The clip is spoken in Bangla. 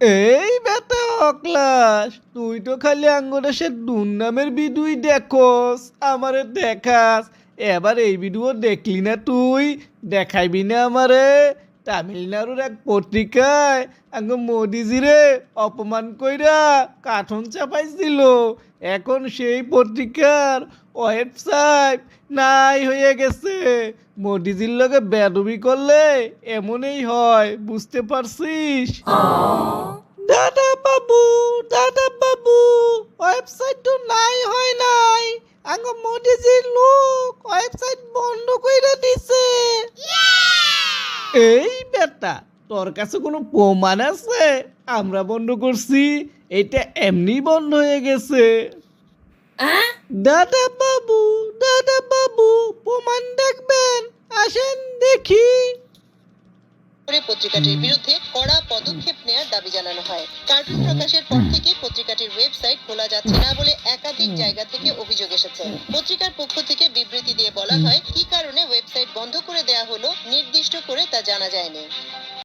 এই বেটা অক্লাস তুই তো খালি আঙ্গুরে সে দুর্নামের বিদুই দেখোস, আমারে দেখাস। এবার এই ভিডিও দেখলি না তুই? দেখাইবি না আমারে? তামিলনাড়ুর এক পত্রিকায় আঙ্গ মোদিজিরে অপমান কইরা কাঠন চাপাইছিল। এখন সেই পত্রিকার ওয়েবসাইট নাই হয়ে গেছে। মোদিজির লগে বেদবি করলে এমনই হয় বুঝতে পারছিস? দাদা বাবু দাদা বাবু ওয়েবসাইট তো নাই হয় নাই। আঙ্গ মোদিজির লোক ওয়েবসাইট বন্ধ কইরা দিছে। এই বেটা তোর কাছে কোনো প্রমাণ আছে? আমরা বন্ধ করছি এটা এমনি বন্ধ হয়ে গেছে। দাদা বাবু দাদা বাবু। আসেন দেখি। পত্রিকাটির বিরুদ্ধে কড়া পদক্ষেপ নেওয়ার দাবি জানানো হয়। কার্টুন প্রকাশের পর থেকে পত্রিকাটির ওয়েবসাইট খোলা যাচ্ছে না বলে একাধিক জায়গা থেকে অভিযোগ এসেছে। পত্রিকার পক্ষ থেকে বিবৃতি দিয়ে বলা হয় কি কারণে ওয়েবসাইট বন্ধ করে দেয়া হলো নির্দিষ্ট করে তা জানা যায়নি।